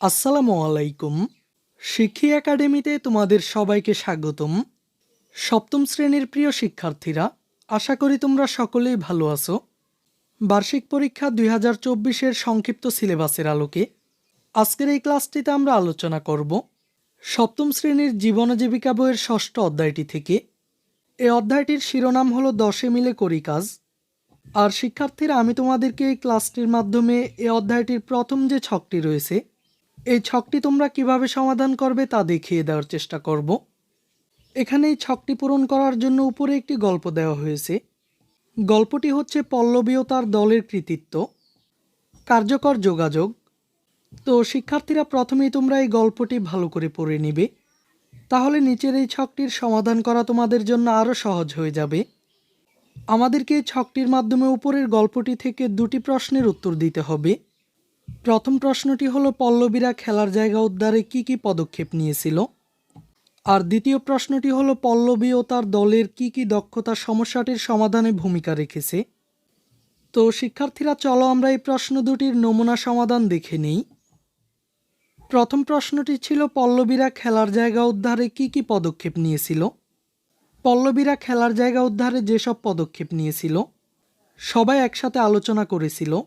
আসসালামু আলাইকুম। শিক্ষী একাডেমিতে তোমাদের সবাইকে স্বাগতম। সপ্তম শ্রেণির প্রিয় শিক্ষার্থীরা, আশা করি তোমরা সকলেই ভালো আছো। বার্ষিক পরীক্ষা দুই হাজার চব্বিশের সংক্ষিপ্ত সিলেবাসের আলোকে আজকের এই ক্লাসটিতে আমরা আলোচনা করব সপ্তম শ্রেণির জীবন জীবিকা বইয়ের ষষ্ঠ অধ্যায়টি থেকে। এই অধ্যায়টির শিরোনাম হলো দশে মিলে করি কাজ। আর শিক্ষার্থীরা, আমি তোমাদেরকে এই ক্লাসটির মাধ্যমে এ অধ্যায়টির প্রথম যে ছকটি রয়েছে এই ছকটি তোমরা কীভাবে সমাধান করবে তা দেখিয়ে দেওয়ার চেষ্টা করব। এখানে এই ছকটি পূরণ করার জন্য উপরে একটি গল্প দেওয়া হয়েছে। গল্পটি হচ্ছে পল্লবী ও তার দলের কৃতিত্ব, কার্যকর যোগাযোগ। তো শিক্ষার্থীরা প্রথমেই তোমরা এই গল্পটি ভালো করে পড়ে নিবে। তাহলে নিচের এই ছকটির সমাধান করা তোমাদের জন্য আরও সহজ হয়ে যাবে। আমাদেরকে এই ছকটির মাধ্যমে উপরের গল্পটি থেকে দুটি প্রশ্নের উত্তর দিতে হবে। প্রথম প্রশ্নটি হলো, পল্লবীরা খেলার জায়গা উদ্ধারে কি কি পদক্ষেপ নিয়েছিল? আর দ্বিতীয় প্রশ্নটি হলো, পল্লবী ও তার দলের কি কি দক্ষতা সমস্যাটির সমাধানে ভূমিকা রেখেছে? তো শিক্ষার্থীরা, চলো আমরা এই প্রশ্ন দুটির নমুনা সমাধান দেখে নিই। প্রথম প্রশ্নটি ছিল, পল্লবীরা খেলার জায়গা উদ্ধারে কি কি পদক্ষেপ নিয়েছিল? পল্লবীরা খেলার জায়গা উদ্ধারে যেসব পদক্ষেপ নিয়েছিল, সবাই একসাথে আলোচনা করেছিল।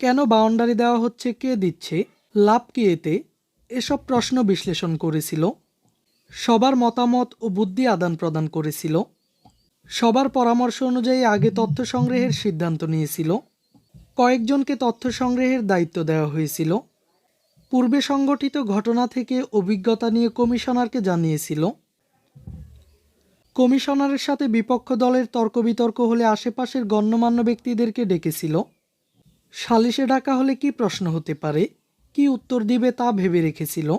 কেন বাউন্ডারি দেওয়া হচ্ছে, কে দিচ্ছে, লাভ কি এতে, এসব প্রশ্ন বিশ্লেষণ করেছিল। সবার মতামত ও বুদ্ধি আদান প্রদান করেছিল। সবার পরামর্শ অনুযায়ী আগে তথ্য সংগ্রহের সিদ্ধান্ত নিয়েছিল। কয়েকজনকে তথ্য সংগ্রহের দায়িত্ব দেওয়া হয়েছিল। পূর্বে সংগঠিত ঘটনা থেকে অভিজ্ঞতা নিয়ে কমিশনারকে জানিয়েছিল। কমিশনারের সাথে বিপক্ষ দলের তর্ক বিতর্ক হলে আশেপাশের গণ্যমান্য ব্যক্তিদেরকে ডেকেছিল। সালিশে ডাকা হলে কি প্রশ্ন হতে পারে? কি উত্তর দিবে তা ভেবে রেখেছিল।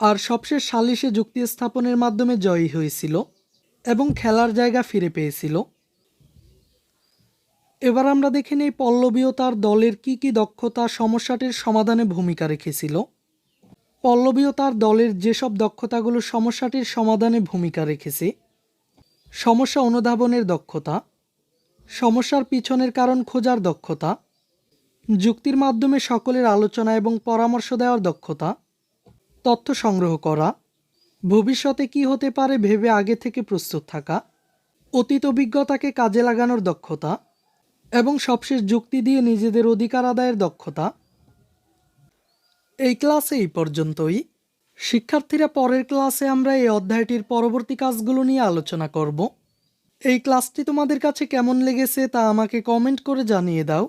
আর সবশেষ সালিশে যুক্তি স্থাপনের মাধ্যমে জয়ী হয়েছিল এবং খেলার জায়গা ফিরে পেয়েছিল। এবার আমরা দেখে নেই পল্লবী ও তার দলের কি কি দক্ষতা সমস্যাটির সমাধানে ভূমিকা রেখেছিল। পল্লবী ও তার দলের যেসব দক্ষতাগুলো সমস্যাটির সমাধানে ভূমিকা রেখেছে। সমস্যা অনুধাবনের দক্ষতা, সমস্যার পিছনের কারণ খোঁজার দক্ষতা যুক্তির মাধ্যমে সকলের আলোচনা এবং পরামর্শ দেওয়ার দক্ষতা, তথ্য সংগ্রহ করা, ভবিষ্যতে কি হতে পারে ভেবে আগে থেকে প্রস্তুত থাকা, অতীত অভিজ্ঞতাকে কাজে লাগানোর দক্ষতা এবং সবশেষ যুক্তি দিয়ে নিজেদের অধিকার আদায়ের দক্ষতা। এই ক্লাসে এই পর্যন্তই। শিক্ষার্থীরা পরের ক্লাসে আমরা এই অধ্যায়টির পরবর্তী কাজগুলো নিয়ে আলোচনা করব। এই ক্লাসটি তোমাদের কাছে কেমন লেগেছে তা আমাকে কমেন্ট করে জানিয়ে দাও।